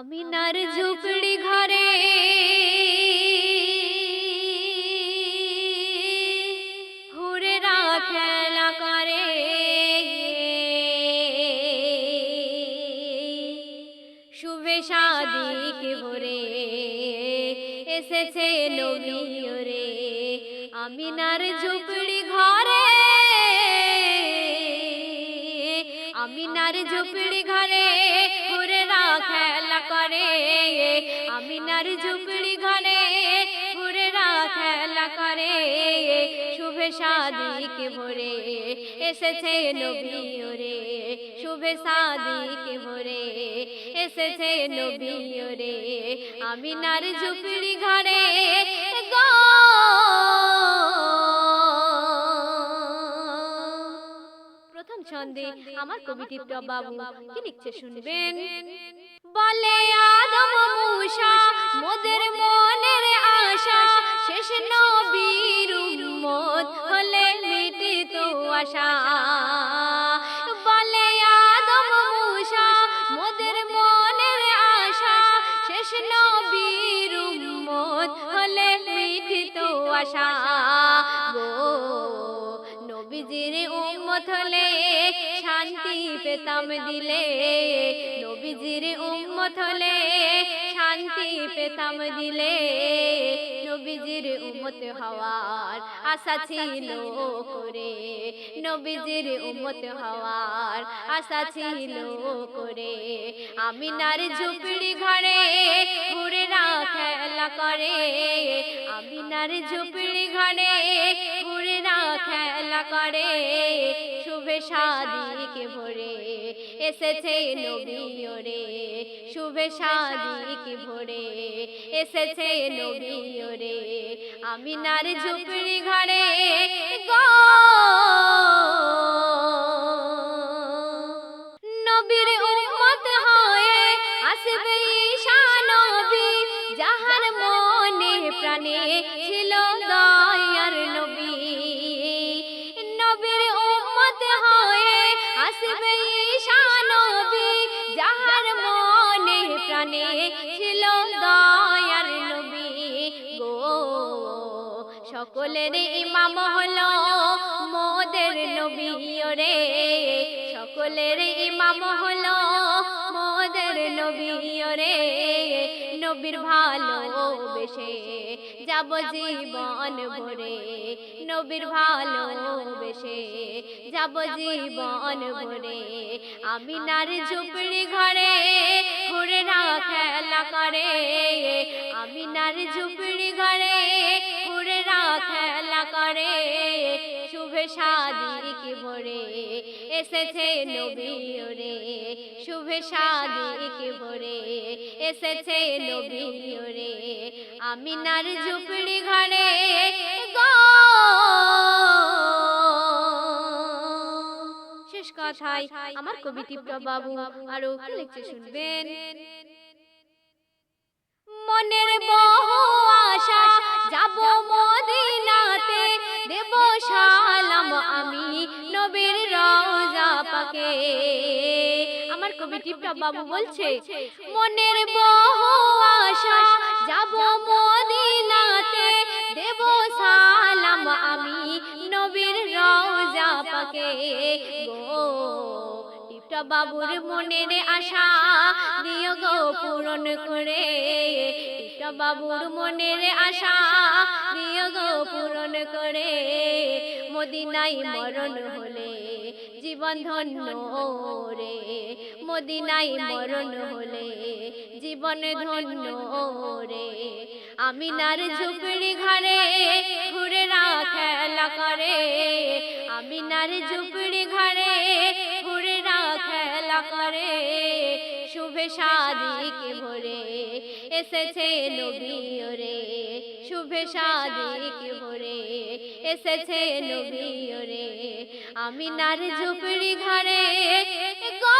আমিনার ঝুপড়ি ঘরে। হুরেরা খেলা করে। শুভে সাদিকে ভরে এসেছে নবীরে আমিনার ঝুপড়ি ঘরে। আমিনার ঝুপড়ি ঘরে। খেলা করে। আমিনার ঝুপড়ি ঘরে হুরেরা খেলা করে। শুভে সাদিকে ভরে এসেছে নবী ওরে। শুভে সাদিকে ভরে এসেছে নবী ওরে। আমিনার ঝুপড়ি ঘরে গো ছন্দে আমার কবিটি বাবু কি লিখছে শুনবেন? বলে আদম মূসা, মোদের মনের আশা, শেষ নবীর উম্মত হলে মিটিত আশা। বলে আদম মূসা, মোদের মনের আশা, শেষ নবীর উম্মত হলে মিটিত আশা। পেতাম দিলে, নবীজির উম্মত হলে শান্তি পেতাম দিলে, নবীজির উম্মত হওয়ার আশা ছিল করে, নবীজির উম্মত হওয়ার আশা ছিল করে। আমি নার ঝুপড়ি ঘরে ঘুরে খেলা করে। আমি নার ঝুপড়ি ঘরে ঘুরে খেলা করে। শুভে সাদিকে ভরে এসেছে নবীরে শুভে সাদিকে ভরে এসেছে নবীরে আমিনার আমি নার ঝুপড়ি ঘরে সকলের ইমাম হলো মোদের নবী ওরে। সকলের ইমাম হলো মোদের নবী ওরে। নবীর ভালো বেশে যাব জীবন ভরে। নবীর ভালো বেশে যাব জীবন ভরে। আমি নার ঝুপড়ি ঘরে ঘুরে না খেলা করে আমি নার ঝুপড়ি ঘরে করে। শুভে সাদিকে ভরে, এসেছে নবী ওরে। শুভে সাদিকে ভরে, এসেছে নবী ওরে। আমি নার ঝুপড়ি ঘরে শেষ কথায় আমার কবিটি বাবু আরও কি লিখছে শুনবেন। মনের বহু আশা, যাব মদিনাতে দেব সালাম আমি নবীর রওজা পাকে। আমার কবিটি বাবু বলছে, মনের বহু আশা যাব মদিনাতে। দেব সালাম আমি নবীর রওজা পাকে। বাবুর মনের আশা গো পূরণ করে। বাবুর মনের আশা দিও গো পূরণ করে মদিনাই মরণ হলে, জীবন ধন্য রে। মদিনাই মরণ হলে, জীবন ধন্য রে। আমি নার ঝুপড়ি ঘরে ঘুরে খেলা করে। আমি নার ঝুপড়ি ঘরে ঘুরে খেলা করে। শুভে সাদিকে ভরে এসেছে নবী ওরে শুভে সাদিক ভরে। এসেছে নবী ওরে আমি নারী ঝুপড়ি ঘরে গো